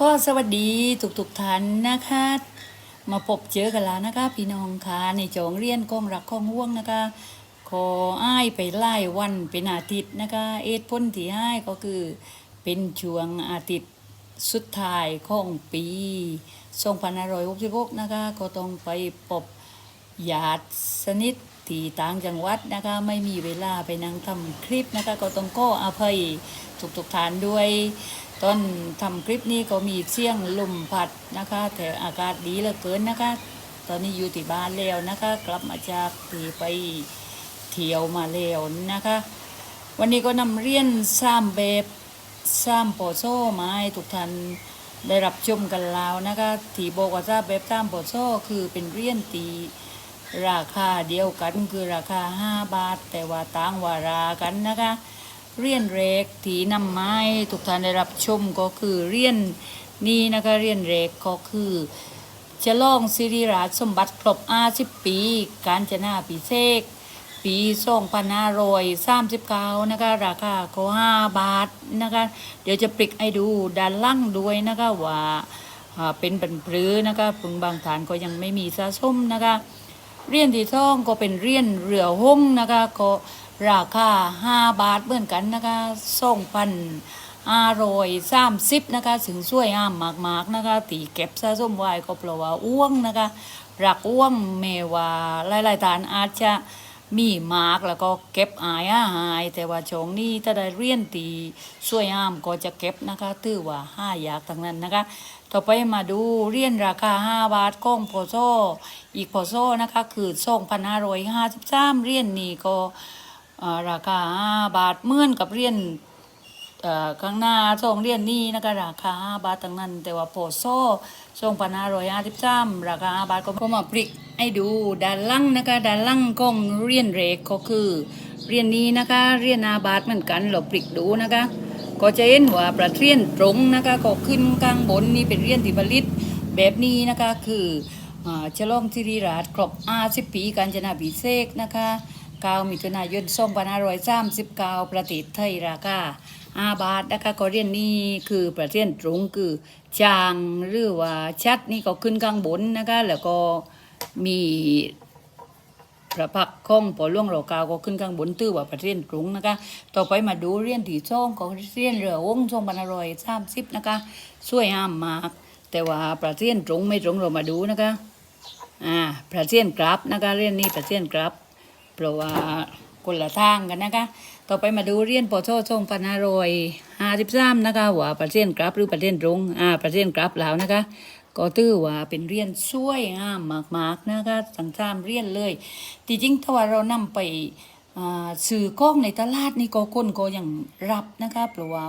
ก็สวัสดีทุกๆท่านนะคะ มาพบเจอกันแล้วนะคะ พี่น้องค่ะในจองเรียนกองรักกองห่วงนะคะ ขออ้ายไปไล่วันเป็นอาทิตย์นะคะ เอ็ดพ้นที่ให้ก็คือเป็นช่วงอาทิตย์สุดท้ายของปี2566นะคะ ก็ต้องไปพบญาติสนิทที่ต่างจังหวัดนะคะ ไม่มีเวลาไปนั่งทำคลิปนะคะ ก็ต้องก็อภัยทุกๆท่านด้วย ตอนทำคลิปนี้ก็มีเสียงลมพัดนะคะ แต่อากาศดีเหลือเกินนะคะ ตอนนี้อยู่ที่บ้านแล้วนะคะ กลับมาจากที่ไปเที่ยวมาแล้วนะคะ วันนี้ก็นำเรียนสามแบบสามโปโซมาให้ทุกท่านได้รับชมกันแล้วนะคะที่บอกว่าสามแบบสามโปโซคือเป็นเรียนตีราคาเดียวกันคือราคา 5 บาท แต่ว่าต่างวารากันนะคะ เรียนเรกที่นำไม้ทุกท่านได้รับชมก็คือเรียนนี้นะคะเรียนเรกก็คือจะลองสิริราชสมบัติครบอาสิบปี การจนาปีเสกปีสองพันห้าร้อยสามสิบเก้านะคะราคาก็ห้าบาทนะคะเดี๋ยวจะปลิกให้ดูด้านล่างด้วยนะคะว่าเป็นปันปรือนะคะพึงบางฐานก็ยังไม่มีสะสมนะคะเรียนที่ท่องก็เป็นเรียนเรือห้องนะคะก็ ราคา5บาทเหมือนกันนะคะส่งพันอาร่อยสามสิบนะคะถึงช่วยอ้ามมากๆนะคะตีเก็บสะสมไว้ก็เพราะว่าอ้วงนะคะรักอ้วงเมว่าหลายๆฐานอาจจะมีมากแล้วก็เก็บอายอาหาย แต่ว่าชงนี้ถ้าได้เรียนตีช่วยอ้ามก็จะเก็บนะคะถือว่าห้าอยากทั้งนั้นนะคะ ต่อไปมาดูเรียนราคา5บาทก้องโพโซอีกโพโซนะคะคือ2,553เหรียญนี่ก็ ราคา5บาทเมื่อนกับเรียญเอ่อข้างหน้าสองเรียญนี้นะคะราคา5บาททั้งนั้น แต่ว่าโพโซ2,553ราคา5บาทก็ก็มาปริกให้ดูด้านล่างนะคะด้านล่างก้องเรียญเรกก็คือ เรียญนี้นะคะเรียญ5บาทเหมือนกันเราปริกดูนะคะ ก็จะเห็นว่าประเทียนตรงนะคะก็ขึ้นข้างบนนี่เป็นเรียนที่ผลิตแบบนี้นะคะคืออ่าฉลองทิริราชครบ50ปีการจนาพิเศษกนะคะ 9มิถุนายน2539ประเทศไทยราคา5บาทนะคะก็เรียนนี้คือประเทียนตรงคือจางหรือว่าชัดนี่ก็ขึ้นข้างบนนะคะแล้วก็มีพระพักตร์ของปอล่วงรอกาวก็ขึ้นข้างบนตื้อว่าประเทศกรุงนะคะต่อไปมาดูเรียนที่ช่องของเรียนเรือวงช่องบรรรอยสามสิบนะคะสวยงามมาก แต่ว่าประเทศตรงไม่ตรงเรามาดูนะคะอ่าประเทศกราฟนะคะเรียนนี้ประเทศกราฟ เพราะว่าคนละทางกันนะคะ ต่อไปมาดูเรียนปอโทช่องพันห้ารอยห้าสิบสามนะคะว่าประเทศกราฟหรือประเทศตรงอ่าประเทศกราฟแล้วนะคะ ก็ถือว่าเป็นเรียนสวยงามมากๆนะคะทั้งสามเรียนเลยที่จริงถ้าว่าเรานำไปอ่าสื่อกล้องในตลาดนี่ก็คนก็ยังรับนะคะเพราะว่า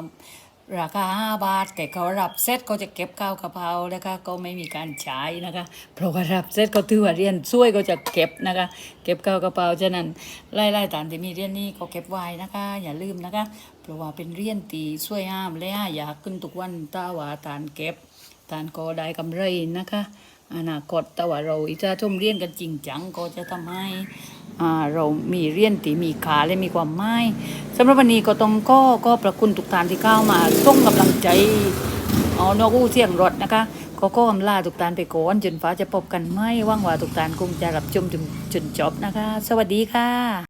ราคาห้าบาท แต่เขารับเซ็ตก็จะเก็บข้าวกะเพรานะคะก็ไม่มีการใช้นะคะ เพราะว่ารับเซ็ตก็ถือว่าเรียนสวยก็จะเก็บนะคะ เก็บข้าวกะเพราฉะนั้นไล่ๆตามที่มีเรียนนี้ก็เก็บไว้นะคะ อย่าลืมนะคะ เพราะว่าเป็นเรียนตีสวยงามและหายากขึ้นทุกวันตาว่าตานเก็บทานก็ได้กำไรนะคะอนาคตแต่ว่าเราอิจาชมเรียนกันจริงจังก็จะทำให้ เรามีเรียนตีมีขาและมีความหมายสำหรับวันนี้ก็ต้องก็ก็ประคุณทุกท่านที่เข้ามาส่งกำลังใจเอานกอู้เสียงรถนะคะก็ก็อำลาทุกท่านไปก่อนจนฟ้าจะพบกันไม่ว่างว่าทุกท่านคงจะรับชมจนจนจบนะคะ สวัสดีค่ะ